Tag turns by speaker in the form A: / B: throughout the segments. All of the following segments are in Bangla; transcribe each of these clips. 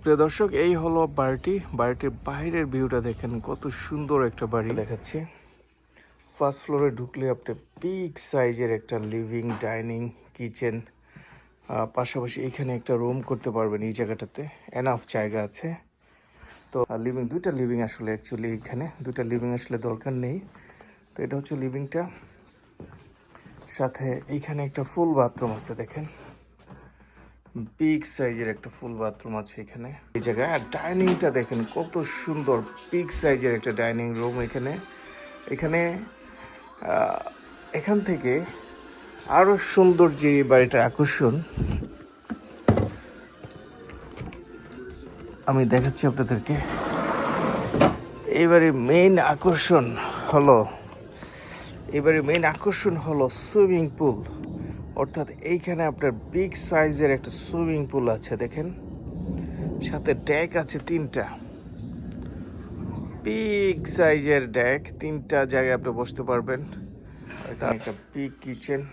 A: প্রিয় দর্শক, এই হলো বাড়িটি। বাড়িটির বাইরের ভিউটা দেখেন, কত সুন্দর একটা বাড়ি। দেখাচ্ছি। ফার্স্ট ফ্লোরে ঢুকলে আপনি বিগ সাইজের একটা লিভিং ডাইনিং কিচেন পাশাপাশি এখানে একটা রুম করতে পারবেন এই জায়গাটাতে। এনাফ জায়গা আছে। তো লিভিং দুইটা লিভিং আসলে অ্যাকচুয়ালি এখানে। দুইটা লিভিং আসলে দরকার নেই। তো এটা হচ্ছে লিভিংটা সাথে এইখানে একটা ফুল বাথরুম আছে, দেখেন। বিগ সাইজের একটা ফুল বাথরুম আছে এখানে। এই জায়গায়, আর ডাইনিংটা দেখেন কত সুন্দর, বিগ সাইজের একটা ডাইনিং রুম এখানে। এখানে এখান থেকে আরও সুন্দর যে এই বাড়িটার আকর্ষণ, আমি দেখাচ্ছি আপনাদেরকে। এবারে মেইন আকর্ষণ হলো এবারে মেইন আকর্ষণ হলো সুইমিং পুল অর্থাৎ এইখানে আপনার বিগ সাইজের একটা সুইমিং পুল আছে দেখেন। সাথে ডেক আছে তিনটা। বিগ সাইজের ডেক তিনটা জায়গায় আপনি বসতে পারবেন। এটা একটা বিগ কিচেন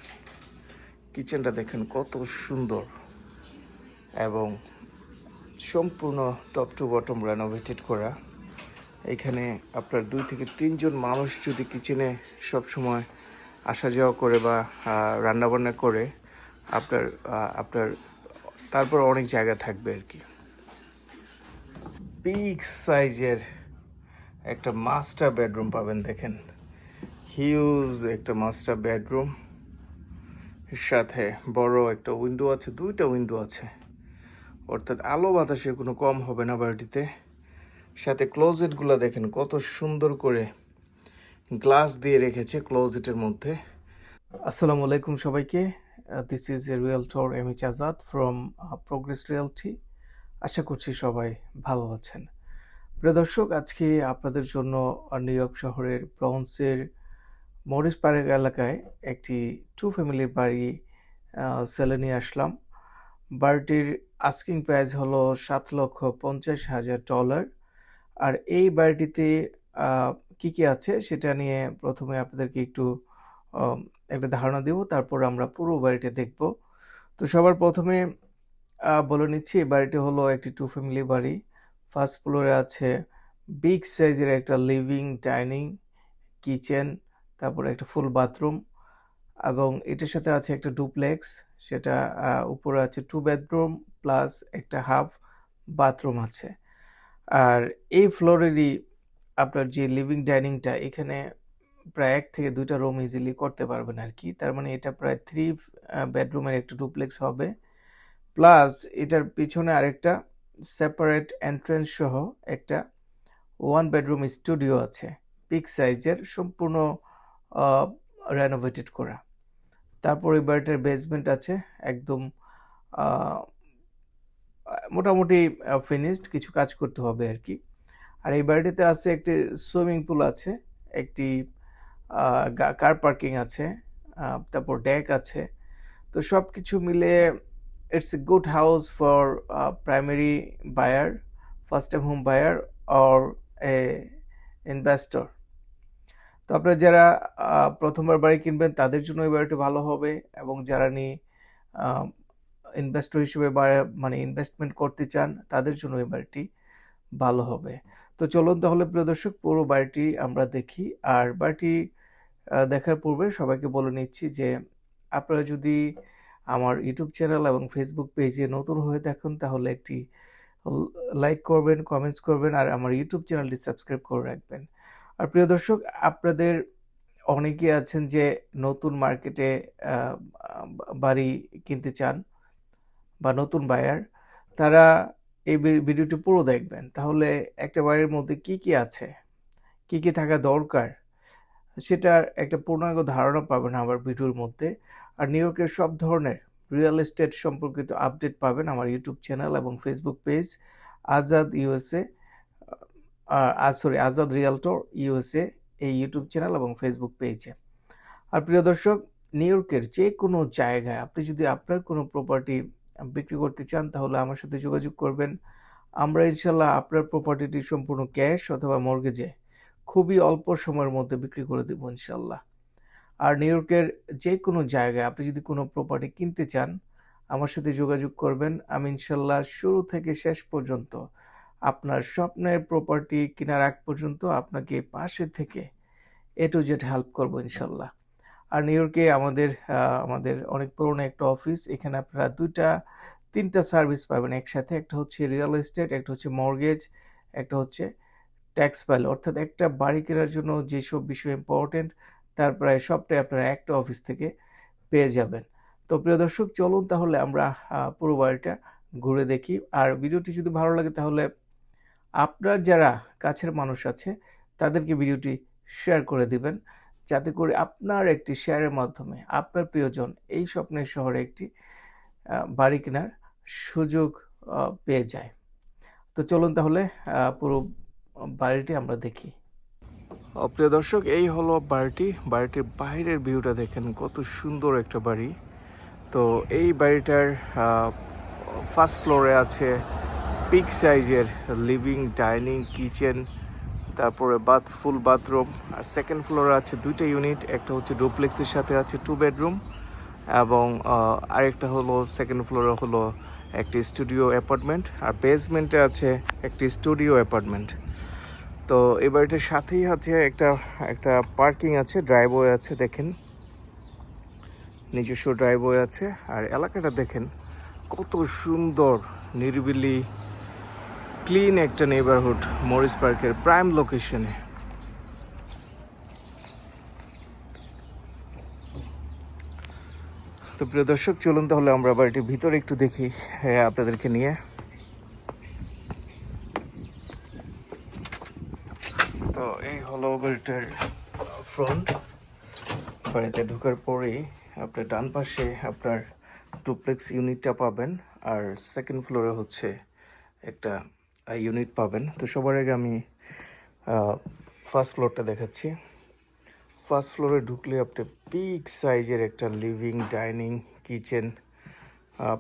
A: কিচেনটা দেখেন কত সুন্দর। এবং সম্পূর্ণ টপ টু বটম রেনোভেটেড করা। এখানে আপনার দুই থেকে তিনজন মানুষ যদি কিচেনে সবসময় আসা যাওয়া করে বা রান্নাবান্না করে আপনার আপনার, তারপর অনেক জায়গা থাকবে আর কি। বিগ সাইজের একটা মাস্টার বেডরুম পাবেন দেখেন। হিউজ একটা মাস্টার বেডরুম সাথে বড় একটা উইন্ডো আছে, দুইটা উইন্ডো আছে। অর্থাৎ আলো বাতাসে কোনো কম হবে না বাড়িটিতে সাথে ক্লোজেটগুলো দেখেন কত সুন্দর করে গ্লাস দিয়ে রেখেছে ক্লোজেটের মধ্যে। আসসালামু আলাইকুম সবাইকে। This is a realtor M H Azad from progress realty আশা করছি সবাই ভালো আছেন। প্রিয় দর্শক আজকে আপনাদের জন্য নিউ ইয়র্ক শহরের ব্রন্সের মরিস পার্ক এলাকায় একটি টু ফ্যামিলির বাড়ি সেলে নিয়ে আসলাম। বাড়িটির আস্কিং প্রাইস হলো সাত লক্ষ পঞ্চাশ হাজার ডলার আর এই বাড়িটিতে আহ, কি কি আছে সেটা নিয়ে প্রথমে আপনাদেরকে একটু একটা ধারণা দেব, তারপর আমরা পুরো বাড়িটা দেখব। তো সবার প্রথমে বলে নিচ্ছি বাড়িটি হলো একটি টু ফ্যামিলি বাড়ি। ফার্স্ট ফ্লোরে আছে বিগ সাইজের একটা লিভিং ডাইনিং কিচেন তারপরে একটা ফুল বাথরুম এবং এটার সাথে আছে একটা ডুপ্লেক্স সেটা উপরে আছে টু বেডরুম প্লাস একটা হাফ বাথরুম আছে। আর এই ফ্লোরেরই আপনার যে লিভিং ডাইনিংটা এখানে প্রায় এক থেকে দুইটা রুম ইজিলি করতে পারবেন আর কি তার মানে এটা প্রায় থ্রি বেডরুমের একটা ডুপ্লেক্স হবে। প্লাস এটার পিছনে আরেকটা সেপারেট এন্ট্রেন্স সহ একটা ওয়ান বেডরুম স্টুডিও আছে বিগ সাইজের সম্পূর্ণ রেনোভেটেড করা। তারপর এই বাড়িটার বেসমেন্ট আছে, একদম মোটামুটি ফিনিশড কিছু কাজ করতে হবে আর কি আর এই বাড়িটিতে আছে একটি সুইমিং পুল আছে, একটি কার পার্কিং আছে তারপর ডেক আছে। তো সব কিছু মিলে it's a good house for primary buyer, first time home buyer or a investor. তো আপনারা যারা প্রথমবার বাড়ি কিনবেন তাদের জন্য এই বাড়িটি ভালো হবে এবং যারা নিয়ে ইনভেস্টর হিসেবে মানে ইনভেস্টমেন্ট করতে চান তাদের জন্য এই বাড়িটি ভালো হবে। তো চলুন তাহলে, প্রিয় দর্শক, পুরো বাড়িটি আমরা দেখি। আর বাড়িটি দেখার পূর্বে সবাইকে বলে নিচ্ছি যে, আপনারা যদি আমার ইউটিউব চ্যানেল এবং ফেসবুক পেজে নতুন হয়ে থাকেন, তাহলে একটি লাইক করবেন, কমেন্টস করবেন, আর আমার ইউটিউব চ্যানেলটি সাবস্ক্রাইব করে রাখবেন। আর প্রিয় দর্শক, আপনাদের অনেকে আছেন যে নতুন মার্কেটে বাড়ি কিনতে চান বা নতুন বায়ার তারা এই ভিডিওটি পুরো দেখবেন। তাহলে একটা বাড়ির মধ্যে কি কি আছে? কি কি থাকা দরকার? সেটার একটা পূর্ণাঙ্গ ধারণা পাবেন আমার ভিডিওর মধ্যে। আর নিউ ইয়র্কের সব ধরনের রিয়েল এস্টেট সম্পর্কিত আপডেট পাবেন আমার ইউটিউব চ্যানেল এবং Facebook page Azad USA sorry Azad realtor USA এই ইউটিউব চ্যানেল এবং ফেসবুক পেজে আর প্রিয় দর্শক, নিউ ইয়র্কের যে কোনো জায়গায় আপনি যদি আপনার কোনো প্রপার্টি বিক্রি করতে চান, তাহলে আমার সাথে যোগাযোগ করবেন। আমরা ইনশাল্লাহ আপনার প্রপার্টিটি সম্পূর্ণ ক্যাশ অথবা মর্গেজে খুবই অল্প সময়ের মধ্যে বিক্রি করে দেবো ইনশাল্লাহ আর নিউ ইয়র্কের যে কোনো জায়গায় আপনি যদি কোনো প্রপার্টি কিনতে চান, আমার সাথে যোগাযোগ করবেন। আমি ইনশাল্লাহ শুরু থেকে শেষ পর্যন্ত আপনার স্বপ্নের প্রপার্টি কেনার আগ পর্যন্ত আপনাকে পাশে থেকে এ টু জেড হেল্প করব ইনশাল্লাহ আর নিউ ইয়র্কে আমাদের আমাদের অনেক পুরনো একটা অফিস এখানে আপনারা দুইটা, তিনটা সার্ভিস পাবেন একসাথে। একটা হচ্ছে রিয়েল এস্টেট একটা হচ্ছে মর্গেজ একটা হচ্ছে ট্যাক্স ফাইল অর্থাৎ একটা বাড়ি কেনার জন্য যেসব বিষয় ইম্পর্টেন্ট তার প্রায় সবটাই আপনারা একটা অফিস থেকে পেয়ে যাবেন। তো প্রিয় দর্শক, চলুন তাহলে আমরা পুরো বাড়িটা ঘুরে দেখি। আর ভিডিওটি যদি ভালো লাগে তাহলে আপনার যারা কাছের মানুষ আছে, তাদেরকে ভিডিওটি শেয়ার করে দিবেন। যাতে করে আপনার একটি শেয়ারের মাধ্যমে আপনার প্রিয়জন এই স্বপ্নের শহরে একটি বাড়ি কেনার সুযোগ পেয়ে যায়। তো চলুন তাহলে পুরো বাড়িটি আমরা দেখি। প্রিয় দর্শক, এই হলো বাড়িটি। বাড়িটির বাইরের ভিউটা দেখেন, কত সুন্দর একটা বাড়ি। তো এই বাড়িটার ফার্স্ট ফ্লোরে আছে পিক সাইজের লিভিং ডাইনিং কিচেন তারপরে বাথ ফুল বাথরুম আর সেকেন্ড ফ্লোরে আছে দুইটা ইউনিট একটা হচ্ছে ডুপ্লেক্সের সাথে আছে টু বেডরুম এবং আরেকটা হলো সেকেন্ড ফ্লোরে হলো একটি স্টুডিও অ্যাপার্টমেন্ট আর বেসমেন্টে আছে একটি স্টুডিও অ্যাপার্টমেন্ট তো এই বাড়িটার সাথেই আছে একটা একটা পার্কিং আছে ড্রাইভওয়ে আছে, দেখেন। নিজস্ব ড্রাইভওয়ে আছে, আর এলাকাটা দেখেন, কত সুন্দর, নিরিবিলি ক্লিন একটা নেবারহুড মরিস পার্কের প্রাইম লোকেশনে তো প্রিয় দর্শক, চলুন তাহলে আমরা বাড়িটির ভিতরে একটু দেখি হ্যাঁ আপনাদেরকে নিয়ে। তো এই হলো বাড়িটার ফ্রন্ট বাড়িতে ঢোকার পরেই আপনার ডান পাশে আপনার ডুপ্লেক্স ইউনিটটা পাবেন, আর সেকেন্ড ফ্লোরে হচ্ছে একটা ইউনিট পাবেন। তো সবার আগে আমি ফার্স্ট ফ্লোরটা দেখাচ্ছি। ফার্স্ট ফ্লোরে ঢুকলে আপনি বিগ সাইজের একটা লিভিং ডাইনিং কিচেন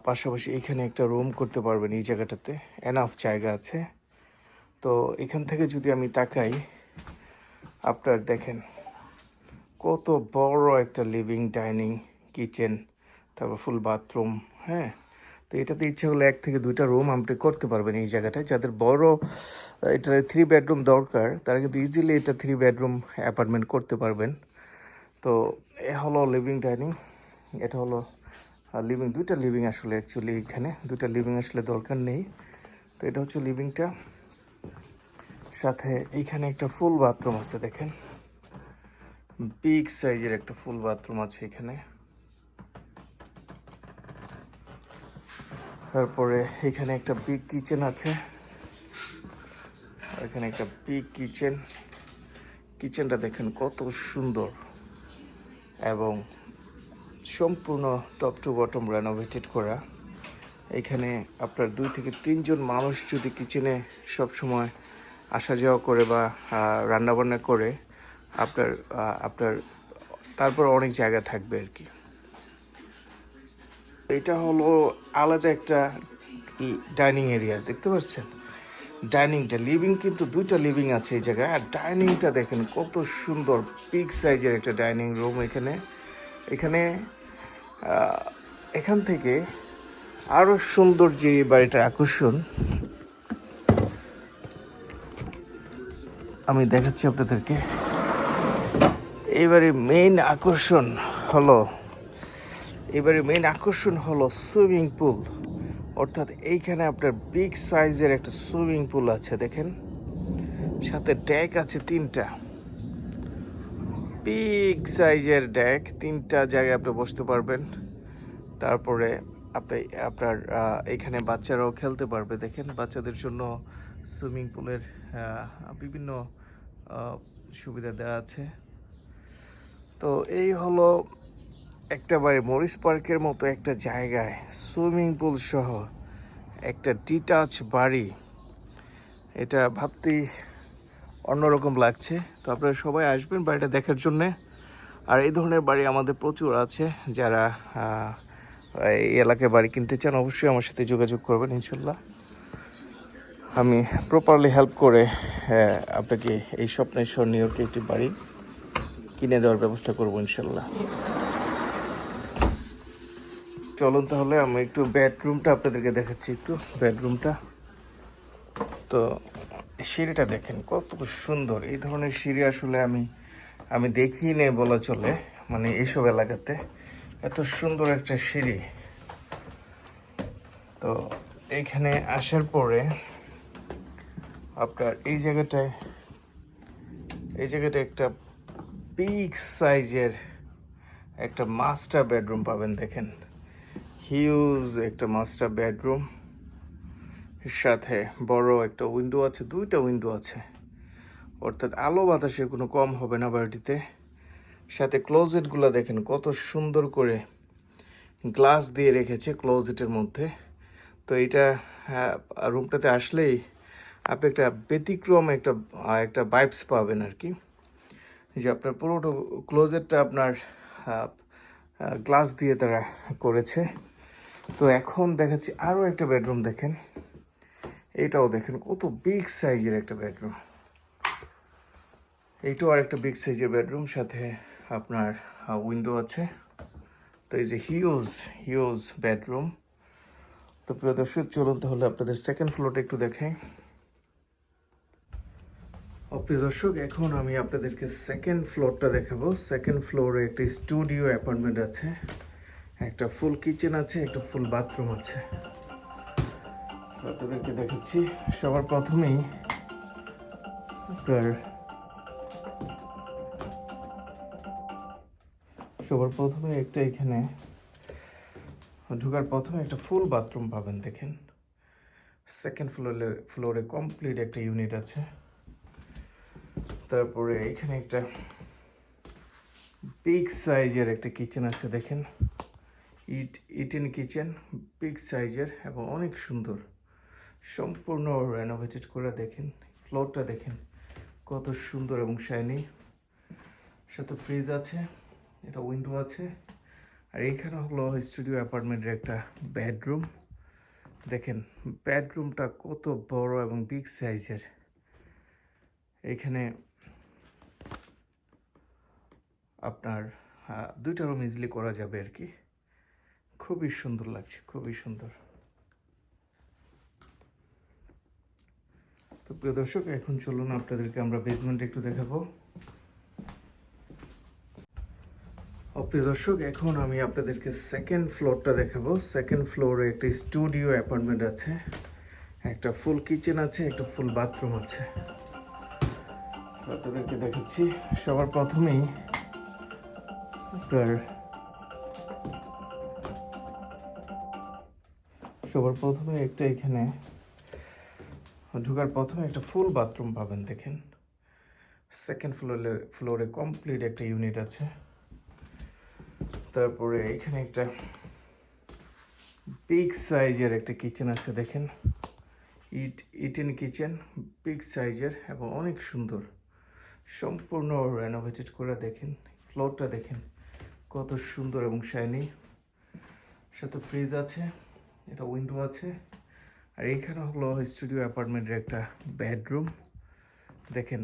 A: পাশাপাশি এখানে একটা রুম করতে পারবেন এই জায়গাটাতে। এনাফ জায়গা আছে। তো এখান থেকে যদি আমি তাকাই, আপনার দেখেন কত বড় একটা লিভিং ডাইনিং কিচেন তারপর ফুল বাথরুম হ্যাঁ? তো এটাতে ইচ্ছে হলে এক থেকে দুইটা রুম আপনি করতে পারবেন এই জায়গাটায়। যাদের বড় এটা থ্রি বেডরুম দরকার, তারা কিন্তু ইজিলি এটা থ্রি বেডরুম অ্যাপার্টমেন্ট করতে পারবেন। তো এ হলো লিভিং ডাইনিং এটা হলো লিভিং দুইটা লিভিং আসলে অ্যাকচুয়ালি এখানে দুইটা লিভিং আসলে দরকার নেই। তো এটা হচ্ছে লিভিংটা সাথে এইখানে একটা ফুল বাথরুম আছে, দেখেন। বিগ সাইজের একটা ফুল বাথরুম আছে এখানে। তারপরে এখানে একটা বিগ কিচেন আছে। এখানে একটা বিগ কিচেন কিচেনটা দেখেন কত সুন্দর এবং সম্পূর্ণ টপ টু বটম রেনোভেটেড করা। এখানে আপনার দুই থেকে তিনজন মানুষ যদি কিচেনে সবসময় আসা যাওয়া করে বা রান্নাবান্না করে, আপনার আপনার, তারপর অনেক জায়গা থাকবে আর কি। এটা হলো আলাদা একটা ডাইনিং এরিয়া, দেখতে পাচ্ছেন? ডাইনিংটা লিভিং কিন্তু দুইটা লিভিং আছে এই জায়গায়। আর ডাইনিংটা দেখেন, কত সুন্দর পিক সাইজের একটা ডাইনিং রুম এখানে। এখানে এখান থেকে আরও সুন্দর যে এই বাড়িটার আকর্ষণ, আমি দেখাচ্ছি আপনাদেরকে। এবারে মেইন আকর্ষণ হলো এবারে মেইন আকর্ষণ হলো সুইমিং পুল অর্থাৎ এইখানে আপনার বিগ সাইজের একটা সুইমিং পুল আছে, দেখেন। সাথে ড্যাক আছে তিনটা। বিগ সাইজের ড্যাক তিনটা জায়গায় আপনি বসতে পারবেন। তারপরে আপনি, আপনার এখানে বাচ্চারাও খেলতে পারবে, দেখেন। বাচ্চাদের জন্য সুইমিং পুলের বিভিন্ন সুবিধা দেওয়া আছে। তো এই হলো একটা বাড়ি মরিস পার্কের মতো একটা জায়গায়, সুইমিং পুল সহ একটা ডিটাচ বাড়ি। এটা ভাবতেই অন্যরকম লাগছে। তো আপনারা সবাই আসবেন বাড়িটা দেখার জন্যে। আর এই ধরনের বাড়ি আমাদের প্রচুর আছে। যারা এই এলাকায় বাড়ি কিনতে চান, অবশ্যই আমার সাথে যোগাযোগ করবেন, ইনশাল্লাহ। আমি প্রপারলি হেল্প করে আপনাকে এই স্বপ্নের স্বর নিউ ইয়র্কে একটি বাড়ি কিনে দেওয়ার ব্যবস্থা করব, ইনশাল্লাহ। চলুন তাহলে, আমি একটু বেডরুমটা আপনাদেরকে দেখাচ্ছি একটু বেডরুমটা তো, সিঁড়িটা দেখেন কত সুন্দর। এই ধরনের সিঁড়ি আসলে আমি আমি দেখিই নেই বলা চলে মানে এইসব এলাকাতে। এত সুন্দর একটা সিঁড়ি। তো এইখানে আসার পরে আপনার এই জায়গাটায়, এই জায়গাটা একটা বিগ সাইজের একটা মাস্টার বেডরুম পাবেন দেখেন। হিউজ একটা মাস্টার বেডরুম এর সাথে বড় একটা উইন্ডো আছে দুইটা উইন্ডো আছে। অর্থাৎ আলো বাতাসে কোনো কম হবে না বাড়িটিতে সাথে ক্লোজেটগুলো দেখেন কত সুন্দর করে গ্লাস দিয়ে রেখেছে ক্লোজেটের মধ্যে। তো এটা হ্যাঁ, রুমটাতে আসলেই আপনি একটা ব্যতিক্রম একটা একটা বাইবস পাবেন আর কি। যে আপনার পুরোটা ক্লোজেটটা আপনার গ্লাস দিয়ে তারা করেছে। তো এখন দেখাচ্ছি আরও একটা বেডরুম দেখেন। এইটাও দেখেন, কত বিগ সাইজের একটা বেডরুম এইটাও আর একটা বিগ সাইজের বেডরুম সাথে আপনার উইন্ডো আছে। তো এই যে হিউজ হিউজ বেডরুম তো প্রিয় দর্শক, চলুন তাহলে আপনাদের সেকেন্ড ফ্লোরটা একটু দেখাই। অপ্রিয় দর্শক, এখন আমি আপনাদেরকে সেকেন্ড ফ্লোরটা দেখাবো। সেকেন্ড ফ্লোরে একটি স্টুডিও অ্যাপার্টমেন্ট আছে। একটা ফুল কিচেন আছে, একটা ফুল বাথরুম আছে। আপনাদেরকে দেখাচ্ছি। সবার প্রথমেই আপনার সবার প্রথমে একটা এখানে, ঢুকার প্রথমে একটা ফুল বাথরুম পাবেন, দেখেন। সেকেন্ড ফ্লোরে ফ্লোরে কমপ্লিট একটা ইউনিট আছে। তারপরে এখানে একটা বিগ সাইজের একটা কিচেন আছে, দেখেন। ইট ইটেন কিচেন বিগ সাইজের এবং অনেক সুন্দর। সম্পূর্ণ রেনোভেটেড করে দেখেন ফ্লোরটা দেখেন, কত সুন্দর এবং শাইনি সাথে ফ্রিজ আছে, এটা উইন্ডো আছে, আর এইখানে হলো স্টুডিও অ্যাপার্টমেন্টের একটা বেডরুম দেখেন বেডরুমটা কত বড় এবং বিগ সাইজের এখানে আপনার দুইটা রুম ইজিলি করা যাবে আর কি। খুবই সুন্দর লাগছে, খুবই সুন্দর। তো প্রিয় দর্শক, এখন চলুন আপনাদেরকে আমরা বেসমেন্ট একটু দেখাবো। অপ্রিয় দর্শক, এখন আমি আপনাদেরকে সেকেন্ড ফ্লোরটা দেখাবো। সেকেন্ড ফ্লোরে একটা স্টুডিও অ্যাপার্টমেন্ট আছে, একটা ফুল কিচেন আছে, একটা ফুল বাথরুম আছে। আপনাদেরকে দেখাচ্ছি। সবার প্রথমেই আপনার সবার প্রথমে একটা এখানে, ঢোকার প্রথমে একটা ফুল বাথরুম পাবেন দেখেন। সেকেন্ড ফ্লোরে ফ্লোরে কমপ্লিট একটা ইউনিট আছে। তারপরে এখানে একটা বিগ সাইজের একটা কিচেন আছে দেখেন। ইট ইটেন কিচেন বিগ সাইজের এবং অনেক সুন্দর। সম্পূর্ণ রেনোভেটেড করে দেখেন ফ্লোরটা দেখেন কত সুন্দর এবং শাইনি সাথে ফ্রিজ আছে। এটা উইন্ডো আছে। আর এইখানে হলো স্টুডিও অ্যাপার্টমেন্টের একটা বেডরুম দেখেন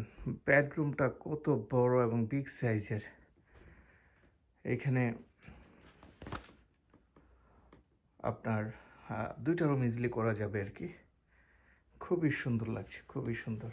A: বেডরুমটা কত বড় এবং বিগ সাইজের এখানে আপনার দুইটা রুম ইজিলি করা যাবে আর কি। খুবই সুন্দর লাগছে, খুবই সুন্দর।